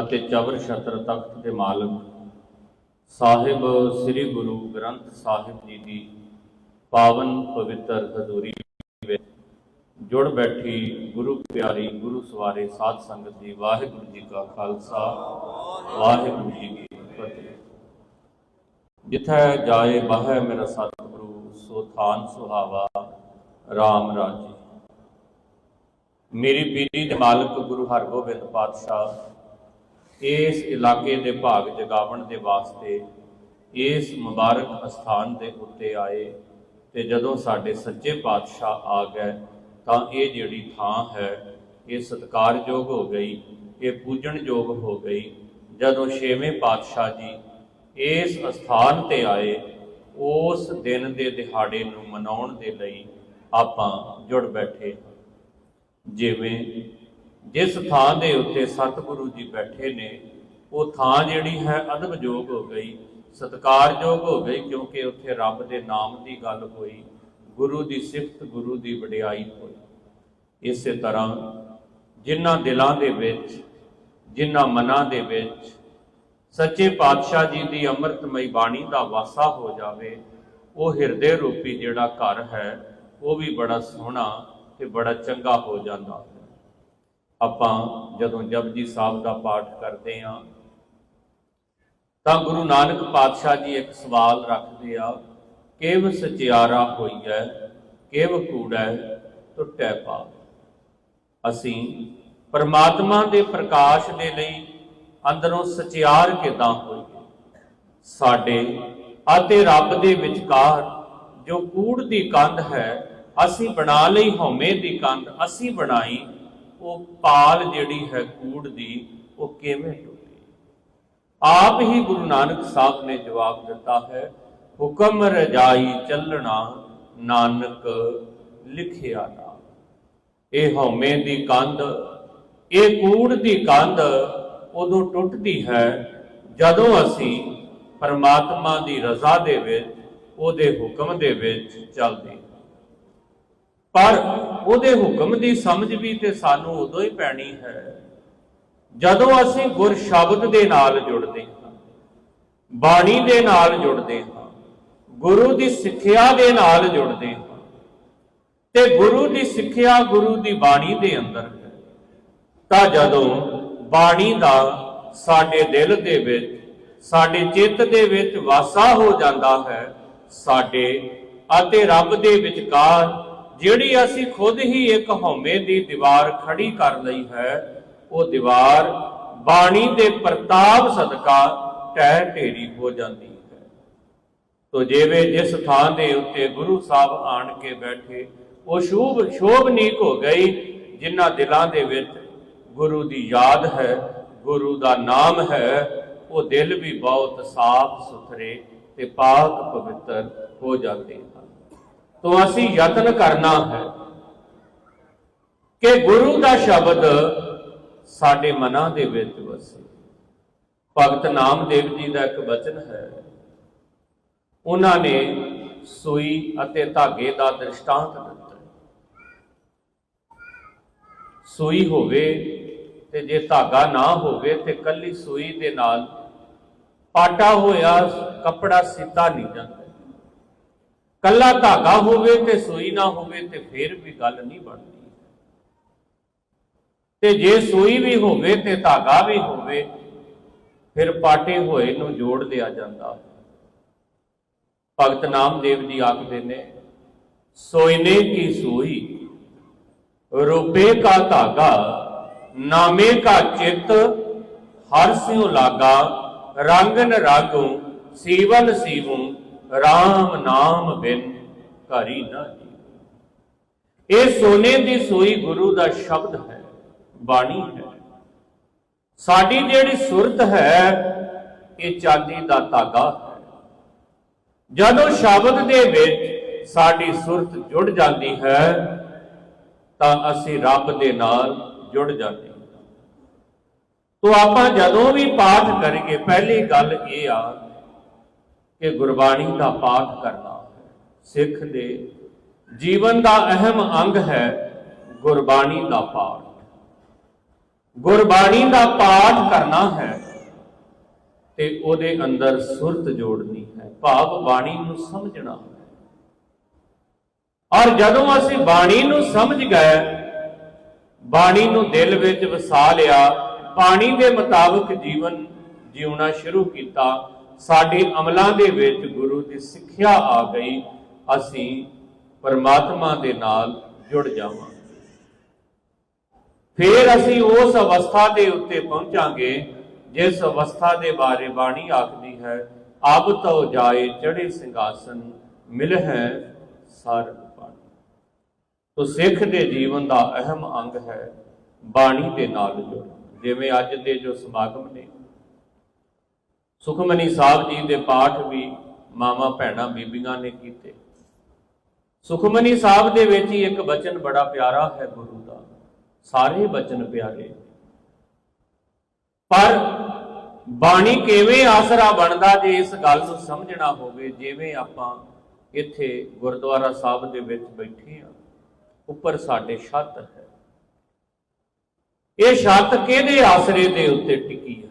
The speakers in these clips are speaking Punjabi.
ਅਤੇ ਚਵਰ ਛਤਰ ਤਖਤ ਦੇ ਮਾਲਕ ਸਾਹਿਬ ਸ੍ਰੀ ਗੁਰੂ ਗ੍ਰੰਥ ਸਾਹਿਬ ਜੀ ਦੀ ਪਾਵਨ ਪਵਿੱਤਰ ਹਜ਼ੂਰੀ ਵਿੱਚ ਜੁੜ ਬੈਠੀ ਗੁਰੂ ਪਿਆਰੀ, ਗੁਰੂ ਸਵਾਰੇ ਸਾਧ ਸੰਗਤ ਦੀ ਵਾਹਿਗੁਰੂ ਜੀ ਕਾ ਖਾਲਸਾ, ਵਾਹਿਗੁਰੂ ਜੀ ਕੀ ਫਤਿਹ। ਜਿੱਥੈ ਜਾਏ ਬਹਿ ਮੇਰਾ ਸਤਿਗੁਰੂ, ਸੋ ਥਾਨ ਸੁਹਾਵਾ RAM ਰਾਜੀ। ਮੇਰੀ ਪੀਰੀ ਦੇ ਮਾਲਕ ਗੁਰੂ ਹਰਗੋਬਿੰਦ ਪਾਤਸ਼ਾਹ ਇਸ ਇਲਾਕੇ ਦੇ ਭਾਗ ਜਗਾਵਣ ਦੇ ਵਾਸਤੇ ਇਸ ਮੁਬਾਰਕ ਅਸਥਾਨ ਦੇ ਉੱਤੇ ਆਏ ਤੇ ਜਦੋਂ ਸਾਡੇ ਸੱਚੇ ਪਾਤਸ਼ਾਹ ਆ ਗਏ ਤਾਂ ਇਹ ਜਿਹੜੀ ਥਾਂ ਹੈ, ਇਹ ਸਤਿਕਾਰਯੋਗ ਹੋ ਗਈ, ਇਹ ਪੂਜਣਯੋਗ ਹੋ ਗਈ। ਜਦੋਂ ਛੇਵੇਂ ਪਾਤਸ਼ਾਹ ਜੀ ਇਸ ਅਸਥਾਨ ਤੇ ਆਏ, ਉਸ ਦਿਨ ਦੇ ਦਿਹਾੜੇ ਨੂੰ ਮਨਾਉਣ ਦੇ ਲਈ ਆਪਾਂ ਜੁੜ ਬੈਠੇ। ਜਿਵੇਂ ਜਿਸ ਥਾਂ ਦੇ ਉੱਤੇ ਸਤਿਗੁਰੂ ਜੀ ਬੈਠੇ ਨੇ, ਉਹ ਥਾਂ ਜਿਹੜੀ ਹੈ ਅਦਬਯੋਗ ਹੋ ਗਈ, ਸਤਿਕਾਰਯੋਗ ਹੋ ਗਈ, ਕਿਉਂਕਿ ਉੱਥੇ ਰੱਬ ਦੇ ਨਾਮ ਦੀ ਗੱਲ ਹੋਈ, ਗੁਰੂ ਦੀ ਸਿਫਤ, ਗੁਰੂ ਦੀ ਵਡਿਆਈ ਹੋਈ। ਇਸੇ ਤਰ੍ਹਾਂ ਜਿਨ੍ਹਾਂ ਦਿਲਾਂ ਦੇ ਵਿੱਚ, ਜਿਨ੍ਹਾਂ ਮਨਾਂ ਦੇ ਵਿੱਚ ਸੱਚੇ ਪਾਤਸ਼ਾਹ ਜੀ ਦੀ ਅੰਮ੍ਰਿਤਮਈ ਬਾਣੀ ਦਾ ਵਾਸਾ ਹੋ ਜਾਵੇ, ਉਹ ਹਿਰਦੇ ਰੂਪੀ ਜਿਹੜਾ ਘਰ ਹੈ, ਉਹ ਵੀ ਬੜਾ ਸੋਹਣਾ ਤੇ ਬੜਾ ਚੰਗਾ ਹੋ ਜਾਂਦਾ। ਆਪਾਂ ਜਦੋਂ ਜਪਜੀ ਸਾਹਿਬ ਦਾ ਪਾਠ ਕਰਦੇ ਹਾਂ, ਤਾਂ ਗੁਰੂ ਨਾਨਕ ਪਾਤਸ਼ਾਹ ਜੀ ਇੱਕ ਸਵਾਲ ਰੱਖਦੇ ਆ, ਕਿਵ ਸਚਿਆਰਾ ਹੋਈਐ, ਕਿਵ ਕੂੜੈ ਟੁੱਟੈ ਪਾ ਅਸੀਂ ਪਰਮਾਤਮਾ ਦੇ ਪ੍ਰਕਾਸ਼ ਦੇ ਲਈ ਅੰਦਰੋਂ ਸਚਿਆਰ ਕਿਦਾਂ ਹੋਈਏ? ਸਾਡੇ ਅਤੇ ਰੱਬ ਦੇ ਵਿਚਕਾਰ ਜੋ ਕੂੜ ਦੀ ਕੰਧ ਹੈ, ਅਸੀਂ ਬਣਾ ਲਈ ਹਉਮੈ ਦੀ ਕੰਧ, ਅਸੀਂ ਬਣਾਈ ਉਹ ਪਾਲ ਜਿਹੜੀ ਹੈ ਕੂੜ ਦੀ, ਉਹ ਕਿਵੇਂ ਟੁੱਟੀ? ਆਪ ਹੀ ਗੁਰੂ ਨਾਨਕ ਸਾਹਿਬ ਨੇ ਜਵਾਬ ਦਿੱਤਾ ਹੈ, ਹੁਕਮ ਰਜਾਈ ਚੱਲਣਾ, ਨਾਨਕ ਲਿਖਿਆ ਨਾ। ਇਹ ਹਉਮੈ ਦੀ ਕੰਧ, ਇਹ ਕੂੜ ਦੀ ਕੰਧ ਉਦੋਂ ਟੁੱਟਦੀ ਹੈ ਜਦੋਂ ਅਸੀਂ ਪਰਮਾਤਮਾ ਦੀ ਰਜ਼ਾ ਦੇ ਵਿੱਚ, ਉਹਦੇ ਹੁਕਮ ਦੇ ਵਿੱਚ ਚੱਲਦੇ ਪਰ ਉਹਦੇ ਹੁਕਮ ਦੀ ਸਮਝ ਵੀ ਤੇ ਸਾਨੂੰ ਉਦੋਂ ਹੀ ਪੈਣੀ ਹੈ, ਜਦੋਂ ਅਸੀਂ ਗੁਰ ਸ਼ਬਦ ਦੇ ਨਾਲ ਜੁੜਦੇ ਹਾਂ, ਬਾਣੀ ਦੇ ਨਾਲ ਜੁੜਦੇ ਹਾਂ, ਗੁਰੂ ਦੀ ਸਿੱਖਿਆ ਦੇ ਨਾਲ ਜੁੜਦੇ ਹਾਂ, ਤੇ ਗੁਰੂ ਦੀ ਸਿੱਖਿਆ ਗੁਰੂ ਦੀ ਬਾਣੀ ਦੇ ਅੰਦਰ ਹੈ, ਤਾਂ ਜਦੋਂ ਬਾਣੀ ਦਾ ਸਾਡੇ ਦਿਲ ਦੇ ਵਿੱਚ, ਸਾਡੇ ਚਿੱਤ ਦੇ ਵਿੱਚ ਵਾਸਾ ਹੋ ਜਾਂਦਾ ਹੈ, ਸਾਡੇ ਅਤੇ ਰੱਬ ਦੇ ਵਿਚਕਾਰ ਜਿਹੜੀ ਅਸੀਂ ਖੁਦ ਹੀ ਇੱਕ ਹਉਮੈ ਦੀ ਦੀਵਾਰ ਖੜੀ ਕਰ ਲਈ ਹੈ, ਉਹ ਦੀਵਾਰ ਬਾਣੀ ਦੇ ਪ੍ਰਤਾਪ ਸਦਕਾ ਟਹਿ ਢੇਰੀ ਹੋ ਜਾਂਦੀ ਹੈ। ਤੋ ਜਿਵੇਂ ਜਿਸ ਥਾਂ ਦੇ ਉੱਤੇ ਗੁਰੂ ਸਾਹਿਬ ਆਣ ਕੇ ਬੈਠੇ, ਉਹ ਸ਼ੋਭ ਸ਼ੋਭਨੀਕ ਹੋ ਗਈ, ਜਿਨ੍ਹਾਂ ਦਿਲਾਂ ਦੇ ਵਿੱਚ ਗੁਰੂ ਦੀ ਯਾਦ ਹੈ, ਗੁਰੂ ਦਾ ਨਾਮ ਹੈ, ਉਹ ਦਿਲ ਵੀ ਬਹੁਤ ਸਾਫ਼ ਸੁਥਰੇ ਤੇ ਪਾਕ ਪਵਿੱਤਰ ਹੋ ਜਾਂਦੇ ਤੋਂ ਅਸੀਂ ਯਤਨ ਕਰਨਾ ਹੈ ਕਿ ਗੁਰੂ ਦਾ ਸ਼ਬਦ ਸਾਡੇ ਮਨਾਂ ਦੇ ਵਿੱਚ ਵਸੇ। ਭਗਤ ਨਾਮਦੇਵ ਜੀ ਦਾ ਇੱਕ ਬਚਨ ਹੈ, ਉਹਨਾਂ ਨੇ ਸੂਈ ਅਤੇ ਧਾਗੇ ਦਾ ਦ੍ਰਿਸ਼ਟਾਂਤ ਦਿੱਤਾ। ਸੂਈ ਹੋਵੇ ਤੇ ਜੇ ਧਾਗਾ ਨਾ ਹੋਵੇ ਤੇ ਕੱਲੀ ਸੂਈ ਦੇ ਨਾਲ ਪਾਟਾ ਹੋਇਆ, ਕੱਪੜਾ ਸਿੱਧਾ ਨਹੀਂ ਜਾਂਦਾ। ਕੱਲਾ ਧਾਗਾ ਹੋਵੇ ਤੇ ਸੂਈ ਨਾ ਹੋਵੇ ਤੇ ਫੇਰ ਵੀ ਗੱਲ ਨਹੀਂ ਬਣਦੀ। ਤੇ ਜੇ ਸੂਈ ਵੀ ਹੋਵੇ ਤੇ ਧਾਗਾ ਵੀ ਹੋਵੇ, ਫਿਰ ਪਾਟੇ ਹੋਏ ਨੂੰ ਜੋੜ ਲਿਆ ਜਾਂਦਾ। ਭਗਤ ਨਾਮਦੇਵ ਜੀ ਆਖਦੇ ਨੇ, ਸੋਇਨੇ ਕੀ ਸੂਈ? ਰੂਪੇ ਕਾ ਧਾਗਾ, ਨਾਮੇ ਕਾ ਚਿੱਤ, ਹਰ ਸਿਉ ਲਾਗਾ, ਰੰਗਨ ਰਾਗੂ, ਸੀਵਨ ਸੀਵੂ RAM ਨਾਮ ਬਿਨ ਘਰੀ ਨਾ ਜੀ ਇਹ ਸੋਨੇ ਦੀ ਸੂਈ ਗੁਰੂ ਦਾ ਸ਼ਬਦ ਹੈ, ਬਾਣੀ ਹੈ। ਸਾਡੀ ਜਿਹੜੀ ਸੁਰਤ ਹੈ, ਇਹ ਚਾਂਦੀ ਦਾ ਧਾਗਾ ਹੈ। ਜਦੋਂ ਸ਼ਬਦ ਦੇ ਵਿੱਚ ਸਾਡੀ ਸੁਰਤ ਜੁੜ ਜਾਂਦੀ ਹੈ, ਤਾਂ ਅਸੀਂ ਰੱਬ ਦੇ ਨਾਲ ਜੁੜ ਜਾਂਦੇ ਹਾਂ। ਤੋ ਆਪਾਂ ਜਦੋਂ ਵੀ ਪਾਠ ਕਰੀਏ, ਪਹਿਲੀ ਗੱਲ ਇਹ ਆ ਕਿ ਗੁਰਬਾਣੀ ਦਾ ਪਾਠ ਕਰਨਾ ਹੈ ਸਿੱਖ ਦੇ ਜੀਵਨ ਦਾ ਅਹਿਮ ਅੰਗ ਹੈ ਗੁਰਬਾਣੀ ਦਾ ਪਾਠ। ਗੁਰਬਾਣੀ ਦਾ ਪਾਠ ਕਰਨਾ ਹੈ ਤੇ ਉਹਦੇ ਅੰਦਰ ਸੁਰਤ ਜੋੜਨੀ ਹੈ, ਭਾਵ ਬਾਣੀ ਨੂੰ ਸਮਝਣਾ ਹੈ। ਔਰ ਜਦੋਂ ਅਸੀਂ ਬਾਣੀ ਨੂੰ ਸਮਝ ਗਏ, ਬਾਣੀ ਨੂੰ ਦਿਲ ਵਿੱਚ ਵਸਾ ਲਿਆ, ਬਾਣੀ ਦੇ ਮੁਤਾਬਕ ਜੀਵਨ ਜਿਉਣਾ ਸ਼ੁਰੂ ਕੀਤਾ ਸਾਡੇ ਅਮਲਾਂ ਦੇ ਵਿੱਚ ਗੁਰੂ ਦੀ ਸਿੱਖਿਆ ਆ ਗਈ, ਅਸੀਂ ਪਰਮਾਤਮਾ ਦੇ ਨਾਲ ਜੁੜ ਜਾਵਾਂਗੇ ਫਿਰ ਅਸੀਂ ਉਸ ਅਵਸਥਾ ਦੇ ਉੱਤੇ ਪਹੁੰਚਾਂਗੇ, ਜਿਸ ਅਵਸਥਾ ਦੇ ਬਾਰੇ ਬਾਣੀ ਆਖਦੀ ਹੈ ਅਬ ਤੋ ਜਾਏ ਚੜੇ ਸਿੰਘਾਸਨ, ਮਿਲ ਹੈ ਸਰ ਬਾਣੀ ਤੋ ਸਿੱਖ ਦੇ ਜੀਵਨ ਦਾ ਅਹਿਮ ਅੰਗ ਹੈ ਬਾਣੀ ਦੇ ਨਾਲ ਜੁੜਨਾ, ਜਿਵੇਂ ਅੱਜ ਦੇ ਜੋ ਸਮਾਗਮ ਨੇ। ਸੁਖਮਨੀ ਸਾਹਿਬ ਜੀ ਦੇ ਪਾਠ ਵੀ ਮਾਮਾ ਭੈਣਾਂ ਬੀਬੀਆਂ ਨੇ ਕੀਤੇ। ਸੁਖਮਨੀ ਸਾਹਿਬ ਦੇ ਵਿੱਚ ਹੀ ਇੱਕ ਬਚਨ ਬੜਾ ਪਿਆਰਾ ਹੈ ਗੁਰੂ ਦਾ। ਸਾਰੇ ਬਚਨ ਪਿਆਰੇ ਪਰ ਬਾਣੀ ਕਿਵੇਂ ਆਸਰਾ ਬਣਦਾ ਜੇ ਇਸ ਗੱਲ ਨੂੰ ਸਮਝਣਾ ਹੋਵੇ, ਜਿਵੇਂ ਆਪਾਂ ਇੱਥੇ ਗੁਰਦੁਆਰਾ ਸਾਹਿਬ ਦੇ ਵਿੱਚ ਬੈਠੇ ਆ ਉੱਪਰ ਸਾਡੇ ਛੱਤ ਹੈ। ਇਹ ਛੱਤ ਕਿਹਦੇ ਆਸਰੇ ਦੇ ਉੱਤੇ ਟਿਕੀ ਹੈ?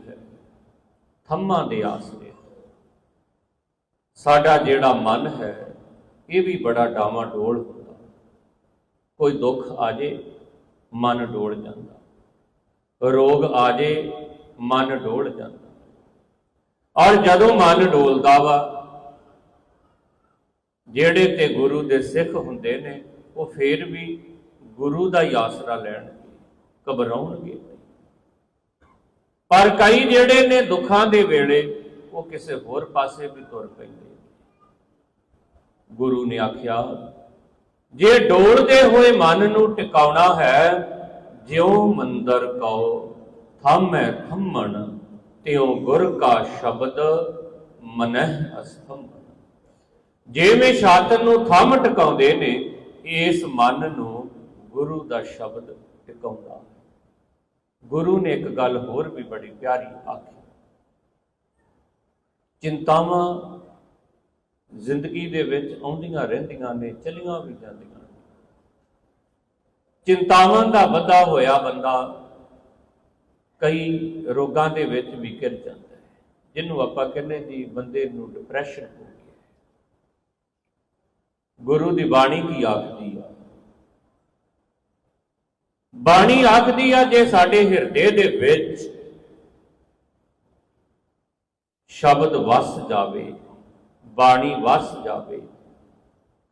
ਥੰਮਾਂ ਦੇ ਆਸਰੇ। ਸਾਡਾ ਜਿਹੜਾ ਮਨ ਹੈ, ਇਹ ਵੀ ਬੜਾ ਡਾਵਾਂ ਡੋਲ ਹੁੰਦਾ। ਕੋਈ ਦੁੱਖ ਆ ਜੇ, ਮਨ ਡੋਲ ਜਾਂਦਾ। ਰੋਗ ਆ ਜੇ, ਮਨ ਡੋਲ ਜਾਂਦਾ। ਔਰ ਜਦੋਂ ਮਨ ਡੋਲਦਾ ਵਾ, ਜਿਹੜੇ ਤੇ ਗੁਰੂ ਦੇ ਸਿੱਖ ਹੁੰਦੇ ਨੇ, ਉਹ ਫੇਰ ਵੀ ਗੁਰੂ ਦਾ ਹੀ ਆਸਰਾ ਲੈਣਗੇ, ਘਬਰਾਉਣਗੇ। ਪਰ ਕਈ ਜਿਹੜੇ ਨੇ ਦੁੱਖਾਂ ਦੇ ਵੇਲੇ ਉਹ ਕਿਸੇ ਹੋਰ ਪਾਸੇ ਵੀ ਤੁਰ ਪੈਂਦੇ ਗੁਰੂ ਨੇ ਆਖਿਆ, ਜੇ ਡੋਲਦੇ ਹੋਏ ਮਨ ਨੂੰ ਟਿਕਾਉਣਾ ਹੈ, ਜਿਉ ਮੰਦਰ ਕਉ, ਥਾਮੈ ਥੰਮਣ ਤਿਉ ਗੁਰ ਕਾ ਸ਼ਬਦ ਮਨਹਿ ਅਸਥੰਭਨ ਜਿਵੇਂ ਛਾਤਨ ਨੂੰ ਥੰਮ ਟਿਕਾਉਂਦੇ ਨੇ, ਇਸ ਮਨ ਨੂੰ ਗੁਰੂ ਦਾ ਸ਼ਬਦ ਟਿਕਾਉਂਦਾ ਗੁਰੂ ਨੇ ਇੱਕ ਗੱਲ ਹੋਰ ਵੀ ਬੜੀ ਪਿਆਰੀ ਆਖੀ। ਚਿੰਤਾਵਾਂ ਜ਼ਿੰਦਗੀ ਦੇ ਵਿੱਚ ਆਉਂਦੀਆਂ ਰਹਿੰਦੀਆਂ ਨੇ, ਚਲੀਆਂ ਵੀ ਜਾਂਦੀਆਂ ਨੇ। ਚਿੰਤਾਵਾਂ ਦਾ ਵਧਾ ਹੋਇਆ ਬੰਦਾ ਕਈ ਰੋਗਾਂ ਦੇ ਵਿੱਚ ਵੀ ਘਿਰ ਜਾਂਦਾ ਹੈ, ਜਿਹਨੂੰ ਆਪਾਂ ਕਹਿੰਦੇ ਜੀ ਬੰਦੇ ਨੂੰ ਡਿਪਰੈਸ਼ਨ ਹੋ ਗਿਆ ਗੁਰੂ ਦੀ ਬਾਣੀ ਕੀ ਆਖਦੀ ਆ? ਬਾਣੀ ਆਖਦੀ ਆ, ਜੇ ਸਾਡੇ ਹਿਰਦੇ ਦੇ ਵਿੱਚ ਸ਼ਬਦ ਵਸ ਜਾਵੇ, ਬਾਣੀ ਵਸ ਜਾਵੇ,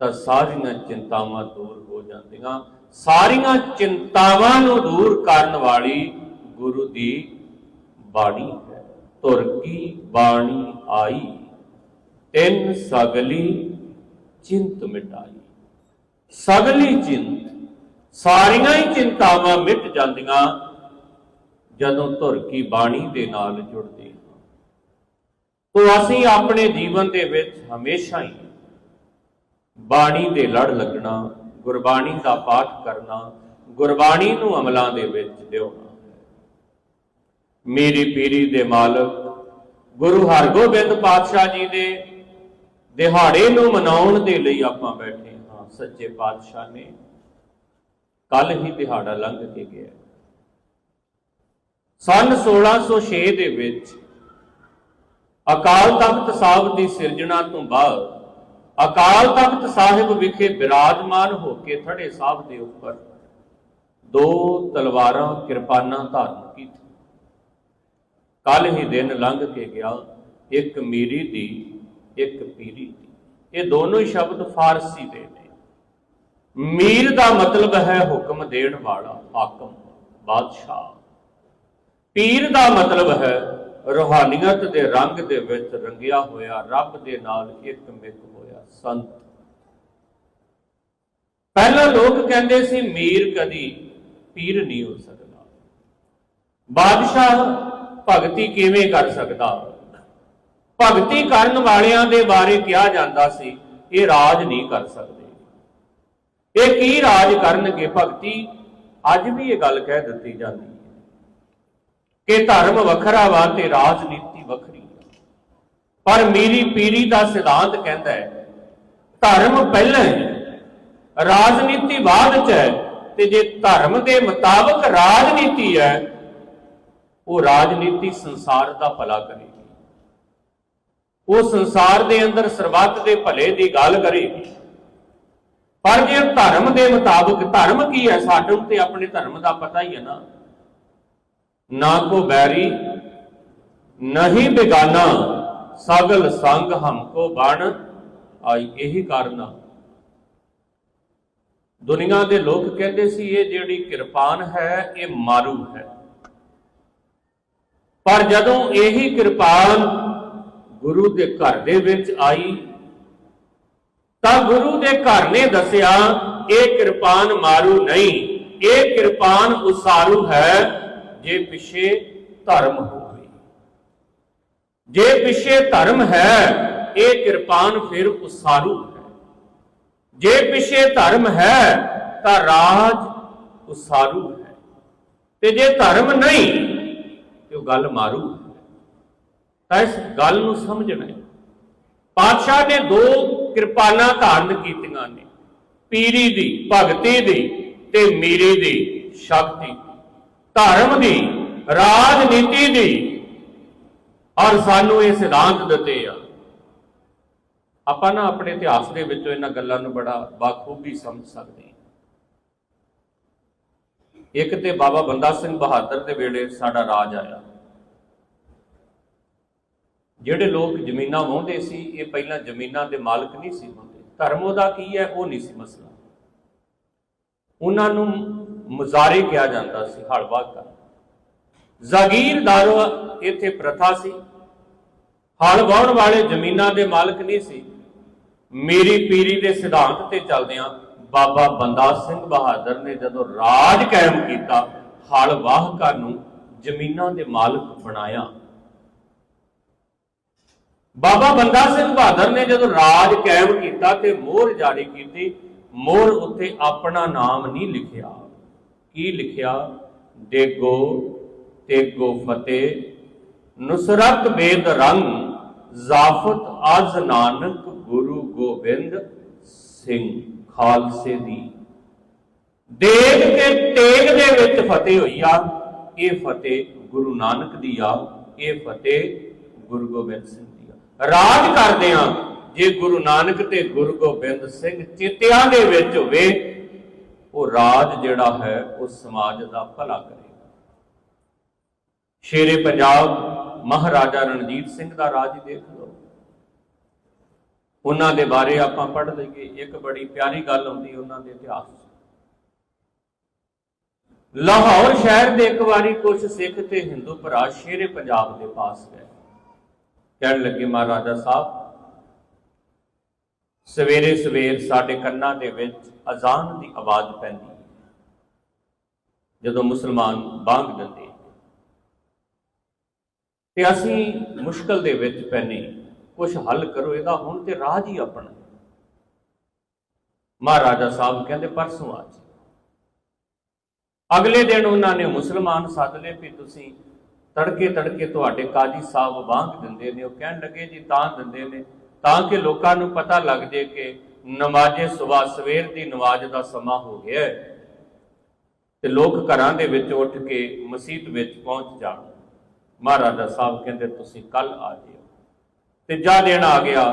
ਤਾਂ ਸਾਰੀਆਂ ਚਿੰਤਾਵਾਂ ਦੂਰ ਹੋ ਜਾਂਦੀਆਂ। ਸਾਰੀਆਂ ਚਿੰਤਾਵਾਂ ਨੂੰ ਦੂਰ ਕਰਨ ਵਾਲੀ ਗੁਰੂ ਦੀ ਬਾਣੀ ਹੈ। ਤੁਰ ਕੀ ਬਾਣੀ ਆਈ, ਤਿੰਨ ਸਗਲੀ ਚਿੰਤ ਮਿਟਾਈ। ਸਗਲੀ ਚਿੰਤ ਸਾਰੀਆਂ ਹੀ ਚਿੰਤਾਵਾਂ ਮਿਟ ਜਾਂਦੀਆਂ ਜਦੋਂ ਧੁਰ ਕੀ ਬਾਣੀ ਦੇ ਨਾਲ ਜੁੜਦੇ ਹਾਂ। ਤੋ ਅਸੀਂ ਆਪਣੇ ਜੀਵਨ ਦੇ ਵਿੱਚ ਹਮੇਸ਼ਾ ਹੀ ਬਾਣੀ ਦੇ ਲੜ ਲੱਗਣਾ, ਗੁਰਬਾਣੀ ਦਾ ਪਾਠ ਕਰਨਾ, ਗੁਰਬਾਣੀ ਨੂੰ ਅਮਲਾਂ ਦੇ ਵਿੱਚ ਲਿਆਉਣਾ ਮੇਰੀ ਪੀਰੀ ਦੇ ਮਾਲਕ, ਗੁਰੂ ਹਰਗੋਬਿੰਦ ਪਾਤਸ਼ਾਹ ਜੀ ਦੇ ਦਿਹਾੜੇ ਨੂੰ ਮਨਾਉਣ ਦੇ ਲਈ ਆਪਾਂ ਬੈਠੇ ਹਾਂ, ਸੱਚੇ ਪਾਤਸ਼ਾਹ ਨੇ। ਕੱਲ ਹੀ ਦਿਹਾੜਾ ਲੰਘ ਕੇ ਗਿਆ। ਸਨ 1606 ਦੇ ਵਿੱਚ ਅਕਾਲ ਤਖਤ ਸਾਹਿਬ ਦੀ ਸਿਰਜਣਾ ਤੋਂ ਬਾਅਦ ਅਕਾਲ ਤਖਤ ਸਾਹਿਬ ਵਿਖੇ ਬਿਰਾਜਮਾਨ ਹੋ ਕੇ ਥੜੇ ਸਾਹਿਬ ਦੇ ਉੱਪਰ ਦੋ ਤਲਵਾਰਾਂ ਕਿਰਪਾਨਾਂ ਧਾਰਨ ਕੀਤੀ ਕੱਲ ਹੀ ਦਿਨ ਲੰਘ ਕੇ ਗਿਆ, ਇੱਕ ਮੀਰੀ ਦੀ, ਇੱਕ ਪੀਰੀ ਦੀ। ਇਹ ਦੋਨੋਂ ਹੀ ਸ਼ਬਦ ਫਾਰਸੀ ਦੇ ਨੇ। ਮੀਰ ਦਾ ਮਤਲਬ ਹੈ ਹੁਕਮ ਦੇਣ ਵਾਲਾ, ਹਾਕਮ, ਬਾਦਸ਼ਾਹ। ਪੀਰ ਦਾ ਮਤਲਬ ਹੈ ਰੋਹਾਨੀਅਤ ਦੇ ਰੰਗ ਦੇ ਵਿੱਚ ਰੰਗਿਆ ਹੋਇਆ, ਰੱਬ ਦੇ ਨਾਲ ਇੱਕ ਮਿੱਕ ਹੋਇਆ ਸੰਤ। ਪਹਿਲਾਂ ਲੋਕ ਕਹਿੰਦੇ ਸੀ, ਮੀਰ ਕਦੀ ਪੀਰ ਨਹੀਂ ਹੋ ਸਕਦਾ। ਬਾਦਸ਼ਾਹ ਭਗਤੀ ਕਿਵੇਂ ਕਰ ਸਕਦਾ? ਭਗਤੀ ਕਰਨ ਵਾਲਿਆਂ ਦੇ ਬਾਰੇ ਕਿਹਾ ਜਾਂਦਾ ਸੀ, ਇਹ ਰਾਜ ਨਹੀਂ ਕਰ ਸਕਦੇ। ਇਹ ਕੀ ਰਾਜ ਕਰਨਗੇ ਭਗਤੀ? ਅੱਜ ਵੀ ਇਹ ਗੱਲ ਕਹਿ ਦਿੱਤੀ ਜਾਂਦੀ ਹੈ ਕਿ ਧਰਮ ਵੱਖਰਾ ਵਾ ਤੇ ਰਾਜਨੀਤੀ ਵੱਖਰੀ ਪਰ ਮੇਰੀ ਪੀਰੀ ਦਾ ਸਿਧਾਂਤ ਕਹਿੰਦਾ ਹੈ, ਧਰਮ ਪਹਿਲਾਂ ਹੈ ਰਾਜਨੀਤੀ ਬਾਅਦ ਚ ਹੈ ਤੇ ਜੇ ਧਰਮ ਦੇ ਮੁਤਾਬਕ ਰਾਜਨੀਤੀ ਹੈ, ਉਹ ਰਾਜਨੀਤੀ ਸੰਸਾਰ ਦਾ ਭਲਾ ਕਰੇਗੀ। ਉਹ ਸੰਸਾਰ ਦੇ ਅੰਦਰ ਸਰਬੱਤ ਦੇ ਭਲੇ ਦੀ ਗੱਲ ਕਰੇਗੀ। ਪਰ ਜੇ ਧਰਮ ਦੇ ਮੁਤਾਬਕ, ਧਰਮ ਕੀ ਹੈ? ਸਾਡੇ ਨੂੰ ਤੇ ਆਪਣੇ ਧਰਮ ਦਾ ਪਤਾ ਹੀ ਹੈ ਨਾ। ਨਾ ਕੋ ਬੈਰੀ ਨਹੀਂ ਬਿਗਾਨਾ, ਸਗਲ ਸੰਗ ਹਮਕੋ ਬਣ। ਆਈ ਇਹੀ ਕਾਰਨ ਆ। ਦੁਨੀਆ ਦੇ ਲੋਕ ਕਹਿੰਦੇ ਸੀ, ਇਹ ਜਿਹੜੀ ਕਿਰਪਾਨ ਹੈ, ਇਹ ਮਾਰੂ ਹੈ। ਪਰ ਜਦੋਂ ਇਹੀ ਕਿਰਪਾਨ ਗੁਰੂ ਦੇ ਘਰ ਦੇ ਵਿੱਚ ਆਈ ਤਾਂ ਗੁਰੂ ਦੇ ਘਰ ਨੇ ਦੱਸਿਆ, ਇਹ ਕਿਰਪਾਨ ਮਾਰੂ ਨਹੀਂ, ਇਹ ਕਿਰਪਾਨ ਉਸਾਰੂ ਹੈ, ਜੇ ਪਿਛੇ ਧਰਮ ਹੋਵੇ। ਜੇ ਪਿਛੇ ਧਰਮ ਹੈ, ਇਹ ਕਿਰਪਾਨ ਫਿਰ ਉਸਾਰੂ ਹੈ। ਜੇ ਪਿਛੇ ਧਰਮ ਹੈ, ਤਾਂ ਰਾਜ ਉਸਾਰੂ ਹੈ। ਤੇ ਜੇ ਧਰਮ ਨਹੀਂ, ਤੇ ਉਹ ਗੱਲ ਮਾਰੂ ਤਾਂ ਇਸ ਗੱਲ ਨੂੰ ਸਮਝਣਾ ਹੈ। ਪਾਤਸ਼ਾਹ ਨੇ ਦੋ ਕਿਰਪਾਨਾਂ ਧਾਰਨ ਕੀਤੀਆਂ ਨੇ। ਪੀਰੀ ਦੀ, ਭਗਤੀ ਦੀ ਤੇ ਮੀਰੀ ਦੀ ਸ਼ਕਤੀ। ਧਰਮ ਦੀ, ਰਾਜਨੀਤੀ ਦੀ। ਔਰ ਸਾਨੂੰ ਇਹ ਸਿਧਾਂਤ ਦਿੱਤੇ ਆ। ਆਪਾਂ ਨਾ ਆਪਣੇ ਇਤਿਹਾਸ ਦੇ ਵਿੱਚੋਂ ਇਹਨਾਂ ਗੱਲਾਂ ਨੂੰ ਬੜਾ ਬਾਖੂਬੀ ਸਮਝ ਸਕਦੇ ਇੱਕ ਤੇ ਬਾਬਾ ਬੰਦਾ ਸਿੰਘ ਬਹਾਦਰ ਦੇ ਵੇਲੇ ਸਾਡਾ ਰਾਜ ਆਇਆ। ਜਿਹੜੇ ਲੋਕ ਜ਼ਮੀਨਾਂ ਵਾਹੁੰਦੇ ਸੀ, ਇਹ ਪਹਿਲਾਂ ਜ਼ਮੀਨਾਂ ਦੇ ਮਾਲਕ ਨਹੀਂ ਸੀ ਹੁੰਦੇ। ਧਰਮ ਉਹਦਾ ਕੀ ਹੈ? ਉਹ ਨਹੀਂ ਸੀ ਮਸਲਾ। ਉਹਨਾਂ ਨੂੰ ਮੁਜ਼ਾਰੇ ਕਿਹਾ ਜਾਂਦਾ ਸੀ ਹਲਵਾ ਕਰ। ਜਾਗੀਰਦਾਰੋ ਇੱਥੇ ਪ੍ਰਥਾ ਸੀ। ਹਲ ਵਾਹੁਣ ਵਾਲੇ ਜ਼ਮੀਨਾਂ ਦੇ ਮਾਲਕ ਨਹੀਂ ਸੀ। ਮੇਰੀ ਪੀਰੀ ਦੇ ਸਿਧਾਂਤ ਤੇ ਚੱਲਦਿਆਂ ਬਾਬਾ ਬੰਦਾ ਸਿੰਘ ਬਹਾਦਰ ਨੇ ਜਦੋਂ ਰਾਜ ਕਾਇਮ ਕੀਤਾ, ਹਲ ਵਾਹਕਾਂ ਨੂੰ ਜ਼ਮੀਨਾਂ ਦੇ ਮਾਲਕ ਬਣਾਇਆ। ਬਾਬਾ ਬੰਦਾ ਸਿੰਘ ਬਹਾਦਰ ਨੇ ਜਦੋਂ ਰਾਜ ਕਾਇਮ ਕੀਤਾ ਤੇ ਮੋਹਰ ਜਾਰੀ ਕੀਤੀ, ਮੋਹਰ ਉੱਤੇ ਆਪਣਾ ਨਾਮ ਨਹੀਂ ਲਿਖਿਆ। ਕੀ ਲਿਖਿਆ? ਦੇਗੋ ਤੇਗੋ ਫਤਿਹ, ਨੁਸਰਤ ਬੇਦ ਰੰਗ, ਜ਼ਾਫਤ ਅਜ ਨਾਨਕ, ਗੁਰੂ ਗੋਬਿੰਦ ਸਿੰਘ ਖਾਲਸੇ ਦੀ। ਦੇਗ ਤੇ ਤੇਗ ਦੇ ਵਿੱਚ ਫਤਿਹ ਹੋਈ ਆ, ਇਹ ਫਤਿਹ ਗੁਰੂ ਨਾਨਕ ਦੀ ਆ, ਇਹ ਫਤਿਹ ਗੁਰੂ ਗੋਬਿੰਦ ਸਿੰਘ ਰਾਜ ਕਰਦਿਆਂ ਜੇ ਗੁਰੂ ਨਾਨਕ ਤੇ ਗੁਰੂ ਗੋਬਿੰਦ ਸਿੰਘ ਚਿੱਤਿਆਂ ਦੇ ਵਿੱਚ ਹੋਵੇ, ਉਹ ਰਾਜ ਜਿਹੜਾ ਹੈ, ਉਹ ਸਮਾਜ ਦਾ ਭਲਾ ਕਰੇਗਾ ਸ਼ੇਰੇ ਪੰਜਾਬ ਮਹਾਰਾਜਾ ਰਣਜੀਤ ਸਿੰਘ ਦਾ ਰਾਜ ਦੇਖ ਲਓ। ਉਹਨਾਂ ਦੇ ਬਾਰੇ ਆਪਾਂ ਪੜ੍ਹ ਲਈਏ। ਇੱਕ ਬੜੀ ਪਿਆਰੀ ਗੱਲ ਆਉਂਦੀ ਉਹਨਾਂ ਦੇ ਇਤਿਹਾਸ 'ਚ। ਲਾਹੌਰ ਸ਼ਹਿਰ ਦੇ ਇੱਕ ਵਾਰੀ ਕੁਝ ਸਿੱਖ ਤੇ ਹਿੰਦੂ ਭਰਾ ਸ਼ੇਰੇ ਪੰਜਾਬ ਦੇ ਪਾਸ ਗਏ। ਕਹਿਣ ਲੱਗੇ ਮਹਾਰਾਜਾ ਸਾਹਿਬ, ਸਵੇਰੇ ਸਵੇਰ ਸਾਡੇ ਕੰਨਾਂ ਦੇ ਵਿੱਚ ਅਜ਼ਾਨ ਦੀ ਆਵਾਜ਼ ਪੈਂਦੀ ਜਦੋਂ ਮੁਸਲਮਾਨ ਬਾਂਗ ਦਿੰਦੇ ਤੇ ਅਸੀਂ ਮੁਸ਼ਕਲ ਦੇ ਵਿੱਚ ਪੈਨੇ ਕੁਝ ਹੱਲ ਕਰੋ, ਇਹਦਾ ਹੁਣ ਤੇ ਰਾਜ ਹੀ ਆਪਣਾ ਮਹਾਰਾਜਾ ਸਾਹਿਬ ਕਹਿੰਦੇ, ਪਰਸੋਂ ਅੱਜ ਅਗਲੇ ਦਿਨ ਉਹਨਾਂ ਨੇ ਮੁਸਲਮਾਨ ਸੱਦ ਲਏ ਵੀ ਤੁਸੀਂ ਤੜਕੇ ਤੜਕੇ ਤੁਹਾਡੇ ਕਾਜੀ ਸਾਹਿਬ ਵਾਂਗ ਦਿੰਦੇ ਨੇ, ਉਹ ਕਹਿਣ ਲੱਗੇ ਜੀ ਤਾਂ ਦਿੰਦੇ ਨੇ, ਤਾਂ ਕਿ ਲੋਕਾਂ ਨੂੰ ਪਤਾ ਲੱਗ ਜੇ ਕਿ ਨਮਾਜ਼ੇ ਸਵੇਰ ਸਵੇਰ ਦੀ ਨਮਾਜ਼ ਦਾ ਸਮਾਂ ਹੋ ਗਿਆ ਹੈ ਤੇ ਲੋਕ ਘਰਾਂ ਦੇ ਵਿੱਚ ਉੱਠ ਕੇ ਮਸਜਿਦ ਵਿੱਚ ਪਹੁੰਚ ਜਾਣ। ਮਹਾਰਾਜਾ ਸਾਹਿਬ ਕਹਿੰਦੇ, ਤੁਸੀਂ ਕੱਲ ਆ ਜਿਓ। ਤੀਜਾ ਦਿਨ ਆ ਗਿਆ।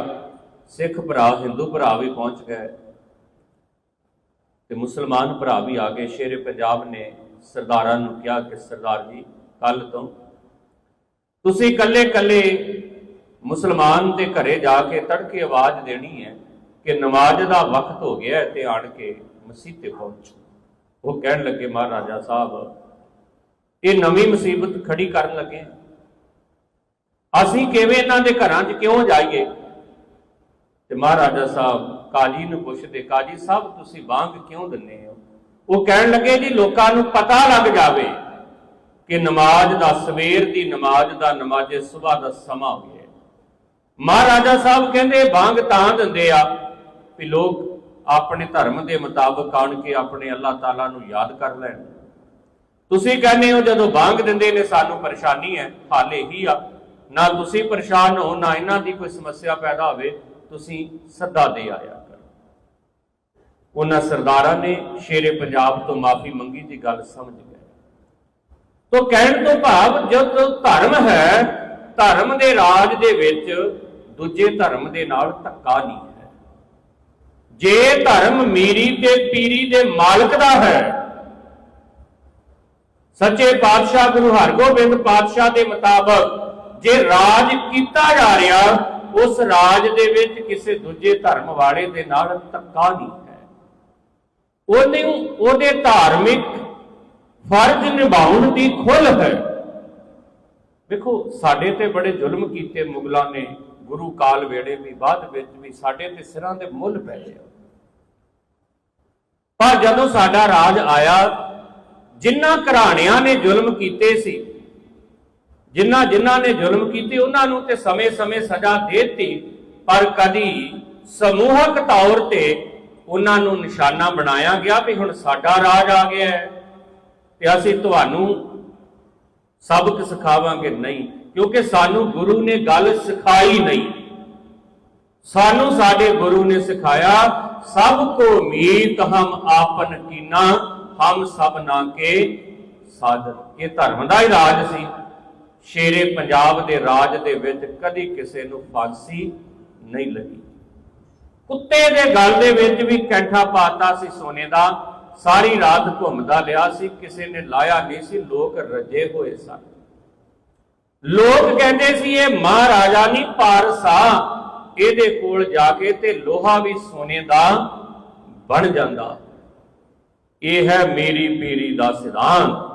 ਸਿੱਖ ਭਰਾ, ਹਿੰਦੂ ਭਰਾ ਵੀ ਪਹੁੰਚ ਗਏ। ਤੇ ਮੁਸਲਮਾਨ ਭਰਾ ਵੀ ਆ ਗਏ। ਸ਼ੇਰੇ ਪੰਜਾਬ ਨੇ ਸਰਦਾਰਾਂ ਨੂੰ ਕਿਹਾ ਕਿ ਸਰਦਾਰ ਜੀ ਕੱਲ ਤੋਂ ਤੁਸੀਂ ਇਕੱਲੇ ਇਕੱਲੇ ਮੁਸਲਮਾਨ ਦੇ ਘਰੇ ਜਾ ਕੇ ਤੜਕੇ ਆਵਾਜ਼ ਦੇਣੀ ਹੈ ਕਿ ਨਮਾਜ਼ ਦਾ ਵਕਤ ਹੋ ਗਿਆ ਤੇ ਆਣ ਕੇ ਮਸਜਿਦ ਤੇ ਪਹੁੰਚੋ। ਉਹ ਕਹਿਣ ਲੱਗੇ, ਮਹਾਰਾਜਾ ਸਾਹਿਬ, ਇਹ ਨਵੀਂ ਮੁਸੀਬਤ ਖੜੀ ਕਰਨ ਲੱਗੇ ਅਸੀਂ ਕਿਵੇਂ ਇਹਨਾਂ ਦੇ ਘਰਾਂ 'ਚ ਕਿਉਂ ਜਾਈਏ? ਤੇ ਮਹਾਰਾਜਾ ਸਾਹਿਬ ਕਾਜੀ ਨੂੰ ਪੁੱਛਦੇ ਕਾਜੀ ਸਾਹਿਬ, ਤੁਸੀਂ ਬਾਂਗ ਕਿਉਂ ਦਿੰਦੇ ਹੋ? ਉਹ ਕਹਿਣ ਲੱਗੇ, ਜੀ, ਲੋਕਾਂ ਨੂੰ ਪਤਾ ਲੱਗ ਜਾਵੇ। ਕਿ ਨਮਾਜ਼ ਦਾ ਸਵੇਰ ਦੀ ਨਮਾਜ਼ ਦਾ ਨਮਾਜ਼ੇ ਸਵੇਰ ਦਾ ਸਮਾਂ ਹੋ ਹੈ। ਮਹਾਰਾਜਾ ਸਾਹਿਬ ਕਹਿੰਦੇ ਬਾਂਗ ਤਾਂ ਦਿੰਦੇ ਆ ਵੀ ਲੋਕ ਆਪਣੇ ਧਰਮ ਦੇ ਮੁਤਾਬਕ ਆਣ ਕੇ ਆਪਣੇ ਅੱਲਾਹ ਤਾਲਾ ਨੂੰ ਯਾਦ ਕਰ ਲੈਣ। ਤੁਸੀਂ ਕਹਿੰਦੇ ਹੋ, ਜਦੋਂ ਬਾਂਗ ਦਿੰਦੇ ਨੇ, ਸਾਨੂੰ ਪਰੇਸ਼ਾਨੀ ਹੈ, ਹਾਲੇ ਹੀ ਆ। ਨਾ ਤੁਸੀਂ ਪਰੇਸ਼ਾਨ ਹੋ, ਨਾ ਇਹਨਾਂ ਦੀ ਕੋਈ ਸਮੱਸਿਆ ਪੈਦਾ ਹੋਵੇ, ਤੁਸੀਂ ਸੱਦਾ ਦੇ ਆਇਆ ਕਰੋ। ਉਹਨਾਂ ਸਰਦਾਰਾਂ ਨੇ ਸ਼ੇਰੇ ਪੰਜਾਬ ਤੋਂ ਮਾਫੀ ਮੰਗੀ ਦੀ ਗੱਲ ਸਮਝ ਤੋਂ ਕਹਿਣ ਤੋਂ ਭਾਵ ਜਦ ਧਰਮ ਹੈ, ਧਰਮ ਦੇ ਰਾਜ ਦੇ ਵਿੱਚ ਦੂਜੇ ਧਰਮ ਦੇ ਨਾਲ ਧੱਕਾ ਨਹੀਂ ਹੈ। ਜੇ ਧਰਮ ਮੀਰੀ ਤੇ ਪੀਰੀ ਦੇ ਮਾਲਕ ਦਾ ਹੈ, ਸੱਚੇ ਪਾਤਸ਼ਾਹ ਗੁਰੂ ਹਰਗੋਬਿੰਦ ਪਾਤਸ਼ਾਹ ਦੇ ਮੁਤਾਬਕ ਜੇ ਰਾਜ ਕੀਤਾ ਜਾ ਰਿਹਾ, ਉਸ ਰਾਜ ਦੇ ਵਿੱਚ ਕਿਸੇ ਦੂਜੇ ਧਰਮ ਵਾਲੇ ਦੇ ਨਾਲ ਧੱਕਾ ਨਹੀਂ ਹੈ। ਉਹਨੇ ਉਹਦੇ ਧਾਰਮਿਕ ਫਰਜ਼ ਨਿਭਾਉਣ ਦੀ ਖੁੱਲ ਹੈ। ਵੇਖੋ ਸਾਡੇ ਤੇ ਬੜੇ ਜ਼ੁਲਮ ਕੀਤੇ ਮੁਗਲਾਂ ਨੇ ਗੁਰੂ ਕਾਲ ਵੇਲੇ ਵੀ, ਬਾਅਦ ਵਿੱਚ ਵੀ ਸਾਡੇ ਤੇ ਸਿਰਾਂ ਦੇ ਮੁੱਲ ਪੈ ਗਏ। ਪਰ ਜਦੋਂ ਸਾਡਾ ਰਾਜ ਆਇਆ ਜਿਨ੍ਹਾਂ ਘਰਾਣਿਆਂ ਨੇ ਜ਼ੁਲਮ ਕੀਤੇ ਸੀ ਜਿਨ੍ਹਾਂ ਜਿਨ੍ਹਾਂ ਨੇ ਜ਼ੁਲਮ ਕੀਤੇ, ਉਹਨਾਂ ਨੂੰ ਤੇ ਸਮੇਂ-ਸਮੇਂ ਸਜ਼ਾ ਦੇ ਦਿੱਤੀ, ਪਰ ਕਦੀ ਸਮੂਹਕ ਤੌਰ ਤੇ ਉਹਨਾਂ ਨੂੰ ਨਿਸ਼ਾਨਾ ਬਣਾਇਆ ਗਿਆ ਵੀ ਹੁਣ ਸਾਡਾ ਰਾਜ ਆ ਗਿਆ ਹੈ। ਤੇ ਅਸੀਂ ਤੁਹਾਨੂੰ ਸਬਕ ਸਿਖਾਵਾਂਗੇ ਨਹੀਂ, ਕਿਉਂਕਿ ਸਾਨੂੰ ਗੁਰੂ ਨੇ ਗੱਲ ਸਿਖਾਈ ਨਹੀਂ। ਸਾਨੂੰ ਸਾਡੇ ਗੁਰੂ ਨੇ ਸਿਖਾਇਆ, ਸਭ ਕੋ ਮੀਤ ਹਮ ਆਪਨ ਕੀਨਾ, ਹਮ ਸਭ ਨਾ ਕੇ ਸਾਧਨ ਇਹ ਧਰਮ ਦਾ ਹੀ ਰਾਜ ਸੀ। ਸ਼ੇਰੇ ਪੰਜਾਬ ਦੇ ਰਾਜ ਦੇ ਵਿੱਚ ਕਦੀ ਕਿਸੇ ਨੂੰ ਫਾਂਸੀ ਨਹੀਂ ਲੱਗੀ। ਕੁੱਤੇ ਦੇ ਗਲ ਦੇ ਵਿੱਚ ਵੀ ਕੈਂਠਾ ਪਾਤਾ ਸੀ ਸੋਨੇ ਦਾ। ਸਾਰੀ ਰਾਤ ਘੁੰਮਦਾ ਲਿਆ ਸੀ, ਕਿਸੇ ਨੇ ਲਾਇਆ ਨਹੀਂ ਸੀ, ਲੋਕ ਰੱਜੇ ਹੋਏ ਸਨ। ਲੋਕ ਕਹਿੰਦੇ ਸੀ, ਇਹ ਮਹਾਰਾਜਾ ਨਹੀਂ, ਪਾਰਸਾ। ਇਹਦੇ ਕੋਲ ਜਾ ਕੇ ਤੇ ਲੋਹਾ ਵੀ ਸੋਨੇ ਦਾ ਬਣ ਜਾਂਦਾ। ਇਹ ਹੈ ਮੇਰੀ ਪੀਰੀ ਦਾ ਸਿਧਾਂਤ।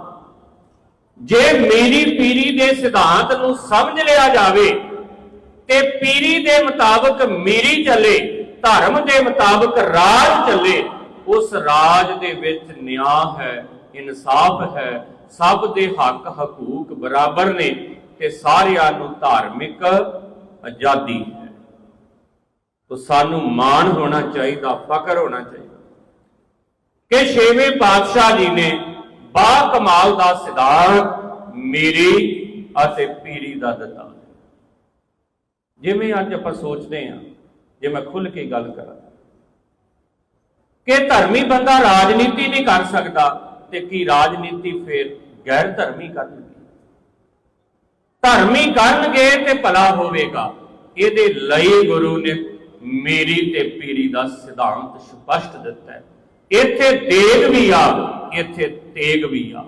ਜੇ ਮੇਰੀ ਪੀਰੀ ਦੇ ਸਿਧਾਂਤ ਨੂੰ ਸਮਝ ਲਿਆ ਜਾਵੇ ਤੇ ਪੀਰੀ ਦੇ ਮੁਤਾਬਕ ਮੇਰੀ ਚੱਲੇ, ਧਰਮ ਦੇ ਮੁਤਾਬਕ ਰਾਜ ਚੱਲੇ ਉਸ ਰਾਜ ਦੇ ਵਿੱਚ ਨਿਆਂ ਹੈ, ਇਨਸਾਫ ਹੈ, ਸਭ ਦੇ ਹੱਕ ਹਕੂਕ ਬਰਾਬਰ ਨੇ ਤੇ ਸਾਰਿਆਂ ਨੂੰ ਧਾਰਮਿਕ ਆਜ਼ਾਦੀ ਹੈ। ਤੋ ਸਾਨੂੰ ਮਾਣ ਹੋਣਾ ਚਾਹੀਦਾ ਫਕਰ ਹੋਣਾ ਚਾਹੀਦਾ। ਕਿ ਛੇਵੇਂ ਪਾਤਸ਼ਾਹ ਜੀ ਨੇ ਬਾ ਕਮਾਲ ਦਾ ਸਿਧਾਂਤ ਮੇਰੀ ਅਤੇ ਪੀਰੀ ਦਾ ਦਿੱਤਾ। ਜਿਵੇਂ ਅੱਜ ਆਪਾਂ ਸੋਚਦੇ ਹਾਂ, ਜੇ ਮੈਂ ਖੁੱਲ ਕੇ ਗੱਲ ਕਰਾਂ ਕਿ ਧਰਮੀ ਬੰਦਾ ਰਾਜਨੀਤੀ ਨਹੀਂ ਕਰ ਸਕਦਾ ਤੇ ਕੀ ਰਾਜਨੀਤੀ ਫੇਰ ਗੈਰ ਧਰਮੀ ਕਰਨਗੇ? ਧਰਮੀ ਕਰਨਗੇ ਤੇ ਭਲਾ ਹੋਵੇਗਾ। ਇਹਦੇ ਲਈ ਗੁਰੂ ਨੇ ਮੇਰੀ ਤੇ ਪੀਰੀ ਦਾ ਸਿਧਾਂਤ ਸਪਸ਼ਟ ਦਿੱਤਾ ਹੈ। ਇੱਥੇ ਦੇਗ ਵੀ ਆ, ਇੱਥੇ ਤੇਗ ਵੀ ਆ।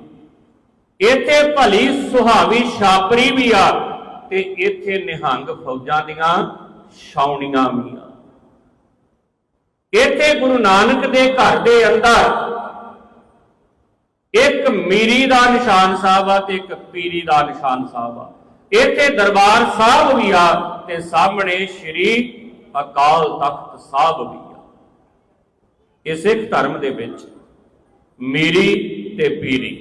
ਇੱਥੇ ਭਲੀ, ਸੁਹਾਵੀ, ਛਾਪਰੀ ਵੀ ਆ ਤੇ ਇੱਥੇ ਨਿਹੰਗ ਫੌਜਾਂ ਦੀਆਂ ਛਾਉਣੀਆਂ ਵੀ ਆ। ਇੱਥੇ ਗੁਰੂ ਨਾਨਕ ਦੇ ਘਰ ਦੇ ਅੰਦਰ ਇੱਕ ਮੀਰੀ ਦਾ ਨਿਸ਼ਾਨ ਸਾਹਿਬ ਆ ਤੇ ਇੱਕ ਪੀਰੀ ਦਾ ਨਿਸ਼ਾਨ ਸਾਹਿਬ ਆ। ਇੱਥੇ ਦਰਬਾਰ ਸਾਹਿਬ ਵੀ ਆ ਤੇ ਸਾਹਮਣੇ ਸ੍ਰੀ ਅਕਾਲ ਤਖਤ ਸਾਹਿਬ ਵੀ ਆ। ਇਹ ਸਿੱਖ ਧਰਮ ਦੇ ਵਿੱਚ ਮੀਰੀ ਤੇ ਪੀਰੀ।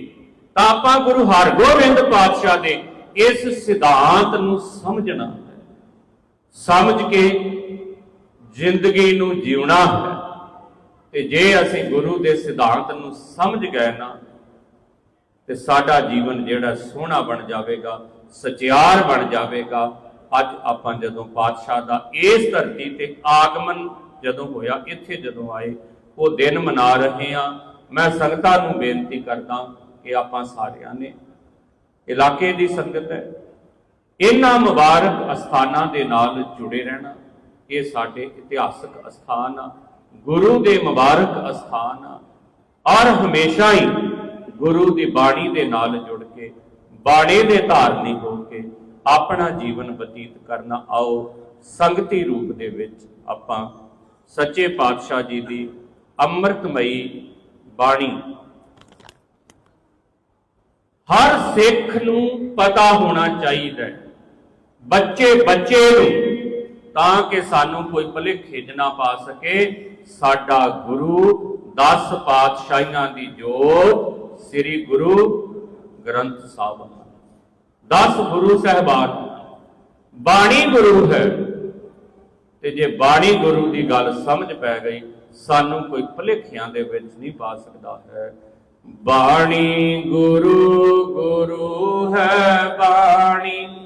ਤਾਂ ਆਪਾਂ ਗੁਰੂ ਹਰਗੋਬਿੰਦ ਪਾਤਸ਼ਾਹ ਦੇ ਇਸ ਸਿਧਾਂਤ ਨੂੰ ਸਮਝਣਾ ਸਮਝ ਕੇ ਜ਼ਿੰਦਗੀ ਨੂੰ ਜਿਉਣਾ ਹੈ। ਤੇ ਜੇ ਅਸੀਂ ਗੁਰੂ ਦੇ ਸਿਧਾਂਤ ਨੂੰ ਸਮਝ ਗਏ ਨਾ, ਤੇ ਸਾਡਾ ਜੀਵਨ ਜਿਹੜਾ ਸੋਹਣਾ ਬਣ ਜਾਵੇਗਾ, ਸਚਿਆਰ ਬਣ ਜਾਵੇਗਾ। ਅੱਜ ਆਪਾਂ ਜਦੋਂ ਪਾਤਸ਼ਾਹ ਦਾ ਇਸ ਧਰਤੀ ਤੇ ਆਗਮਨ ਜਦੋਂ ਹੋਇਆ, ਇੱਥੇ ਜਦੋਂ ਆਏ, ਉਹ ਦਿਨ ਮਨਾ ਰਹੇ ਆ ਮੈਂ ਸੰਗਤਾਂ ਨੂੰ ਬੇਨਤੀ ਕਰਦਾ ਕਿ ਆਪਾਂ ਸਾਰਿਆਂ ਨੇ ਇਲਾਕੇ ਦੀ ਸੰਗਤ ਹੈ, ਇਹਨਾਂ ਮੁਬਾਰਕ ਅਸਥਾਨਾਂ ਦੇ ਨਾਲ ਜੁੜੇ ਰਹਿਣਾ। ਇਹ ਸਾਡੇ ਇਤਿਹਾਸਕ ਅਸਥਾਨ ਆ, ਗੁਰੂ ਦੇ ਮੁਬਾਰਕ ਅਸਥਾਨ ਆ। ਔਰ ਹਮੇਸ਼ਾ ਹੀ ਗੁਰੂ ਦੀ ਬਾਣੀ ਦੇ ਨਾਲ ਜੁੜ ਕੇ, ਬਾਣੀ ਦੇ ਧਾਰਨੀ ਹੋ ਕੇ ਆਪਣਾ ਜੀਵਨ ਬਤੀਤ ਕਰਨਾ। ਆਓ, ਸੰਗਤੀ ਰੂਪ ਦੇ ਵਿੱਚ ਆਪਾਂ ਸੱਚੇ ਪਾਤਸ਼ਾਹ ਜੀ ਦੀ ਅੰਮ੍ਰਿਤਮਈ ਬਾਣੀ। ਹਰ ਸਿੱਖ ਨੂੰ ਪਤਾ ਹੋਣਾ ਚਾਹੀਦਾ ਬੱਚੇ ਬੱਚੇ ਨੂੰ ਤਾਂ ਕਿ ਸਾਨੂੰ ਕੋਈ ਭੁਲੇਖੇ 'ਚ ਨਾ ਪਾ ਸਕੇ। ਸਾਡਾ ਗੁਰੂ 10 ਪਾਤਸ਼ਾਹੀਆਂ ਦੀ ਜੋਤ ਸ੍ਰੀ ਗੁਰੂ ਗ੍ਰੰਥ ਸਾਹਿਬ। 10 ਗੁਰੂ ਸਹਿਬਾਨ, ਬਾਣੀ ਗੁਰੂ ਹੈ। ਤੇ ਜੇ ਬਾਣੀ ਗੁਰੂ ਦੀ ਗੱਲ ਸਮਝ ਪੈ ਗਈ, ਸਾਨੂੰ ਕੋਈ ਭੁਲੇਖਿਆਂ ਦੇ ਵਿੱਚ ਨਹੀਂ ਪਾ ਸਕਦਾ ਹੈ। ਬਾਣੀ ਗੁਰੂ ਗੁਰੂ ਹੈ ਬਾਣੀ।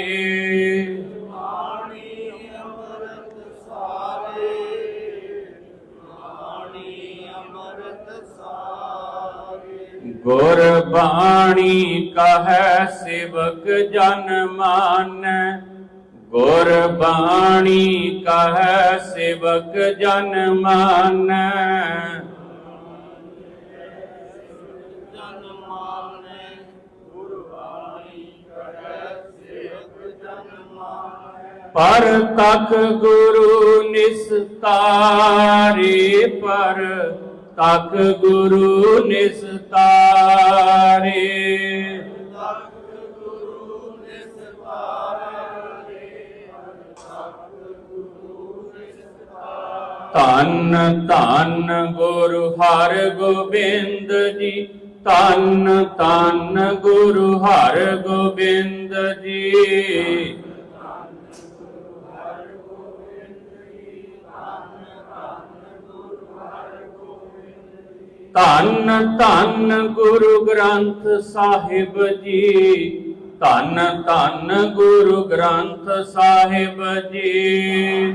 ਬਾਣੀ ਕਹੈ ਸੇਵਕ ਜਨ ਮਾਨੈ, ਗੁਰ ਬਾਣੀ ਕਹੈ ਸੇਵਕ ਜਨ ਮਾਨੈ। ਪਰ ਤਖ ਗੁਰੂ ਨਿਸਤਾਰੇ ਪਰ ਤਕ ਗੁਰੂ ਨਿਸਤਾਰੇ। ਧੰਨ ਧੰਨ ਗੁਰੂ ਹਰ ਗੋਬਿੰਦ ਜੀ। ਧੰਨ ਧੰਨ ਗੁਰੂ ਹਰ ਗੋਬਿੰਦ ਜੀ। ਧੰਨ ਧੰਨ ਗੁਰੂ ਗ੍ਰੰਥ ਸਾਹਿਬ ਜੀ। ਧੰਨ ਧੰਨ ਗੁਰੂ ਗ੍ਰੰਥ ਸਾਹਿਬ ਜੀ।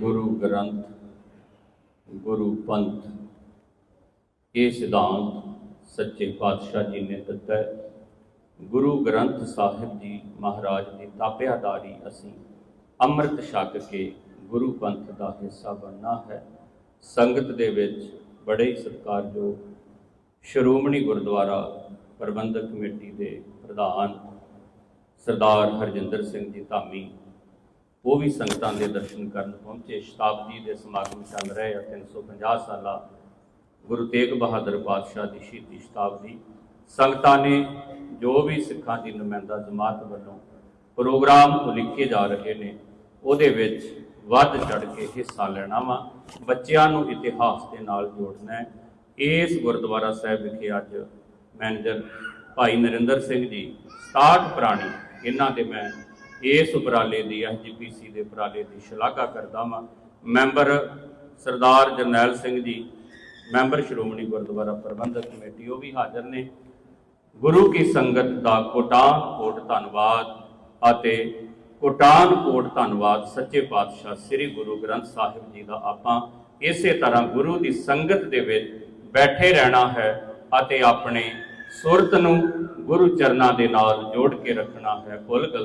ਗੁਰੂ ਗ੍ਰੰਥ, ਗੁਰੂ ਪੰਥ, ਇਹ ਸਿਧਾਂਤ ਸੱਚੇ ਪਾਤਸ਼ਾਹ ਜੀ ਨੇ ਦਿੱਤਾ ਹੈ। ਗੁਰੂ ਗ੍ਰੰਥ ਸਾਹਿਬ ਜੀ ਮਹਾਰਾਜ ਦੀ ਤਾਪਿਆਦਾਰੀ ਅਸੀਂ ਅੰਮ੍ਰਿਤ ਛਕ ਕੇ ਗੁਰੂ ਪੰਥ ਦਾ ਹਿੱਸਾ ਬਣਨਾ ਹੈ। ਸੰਗਤ ਦੇ ਵਿੱਚ ਬੜੇ ਹੀ ਸਤਿਕਾਰਯੋਗ ਸ਼੍ਰੋਮਣੀ ਗੁਰਦੁਆਰਾ ਪ੍ਰਬੰਧਕ ਕਮੇਟੀ ਦੇ ਪ੍ਰਧਾਨ ਸਰਦਾਰ ਹਰਜਿੰਦਰ ਸਿੰਘ ਜੀ ਧਾਮੀ, ਉਹ ਵੀ ਸੰਗਤਾਂ ਦੇ ਦਰਸ਼ਨ ਕਰਨ ਪਹੁੰਚੇ। ਸ਼ਤਾਬਦੀ ਦੇ ਸਮਾਗਮ ਚੱਲ ਰਹੇ ਆ 350 ਸਾਲਾ ਗੁਰੂ ਤੇਗ ਬਹਾਦਰ ਪਾਤਸ਼ਾਹ ਦੀ ਸ਼ਹੀਦੀ ਸ਼ਤਾਬਦੀ। ਸੰਗਤਾਂ ਨੇ ਜੋ ਵੀ ਸਿੱਖਾਂ ਦੀ ਨੁਮਾਇੰਦਾ ਜਮਾਤ ਵੱਲੋਂ ਪ੍ਰੋਗਰਾਮ ਉਲੀਕੇ ਜਾ ਰਹੇ ਨੇ, ਉਹਦੇ ਵਿੱਚ ਵੱਧ ਚੜ ਕੇ ਹਿੱਸਾ ਲੈਣਾ ਵਾ। ਬੱਚਿਆਂ ਨੂੰ ਇਤਿਹਾਸ ਦੇ ਨਾਲ ਜੋੜਨਾ ਹੈ। ਇਸ ਗੁਰਦੁਆਰਾ ਸਾਹਿਬ ਵਿਖੇ ਅੱਜ ਮੈਨੇਜਰ ਭਾਈ ਨਰਿੰਦਰ ਸਿੰਘ ਜੀ 67 ਪ੍ਰਾਣੀ, ਇਹਨਾਂ ਦੇ ਮੈਂ ਇਸ ਉਪਰਾਲੇ ਦੀ ਐਸਜੀਪੀਸੀ ਦੇ ਉਪਰਾਲੇ ਦੀ ਸ਼ਲਾਘਾ ਕਰਦਾ ਹਾਂ ਮੈਂਬਰ ਸਰਦਾਰ ਜਰਨੈਲ ਸਿੰਘ ਜੀ, ਮੈਂਬਰ ਸ਼੍ਰੋਮਣੀ ਗੁਰਦੁਆਰਾ ਪ੍ਰਬੰਧਕ ਕਮੇਟੀ, ਉਹ ਵੀ ਹਾਜ਼ਰ ਨੇ। ਗੁਰੂ ਕੀ ਸੰਗਤ ਦਾ ਕੋਟਾਨ ਕੋਟ ਧੰਨਵਾਦ ਅਤੇ ਕੋਟਾਨ ਕੋਟ ਧੰਨਵਾਦ ਸੱਚੇ ਪਾਤਸ਼ਾਹ ਸ੍ਰੀ ਗੁਰੂ ਗ੍ਰੰਥ ਸਾਹਿਬ ਜੀ ਦਾ ਆਪਾਂ ਇਸੇ ਤਰ੍ਹਾਂ ਗੁਰੂ ਦੀ ਸੰਗਤ ਦੇ ਵਿੱਚ ਬੈਠੇ ਰਹਿਣਾ ਹੈ ਅਤੇ ਆਪਣੇ ਸੁਰਤ ਨੂੰ ਗੁਰੂ ਚਰਨਾਂ ਦੇ ਨਾਲ ਜੋੜ ਕੇ ਰੱਖਣਾ ਹੈ। ਕੁੱਲ ਗਲਤੀ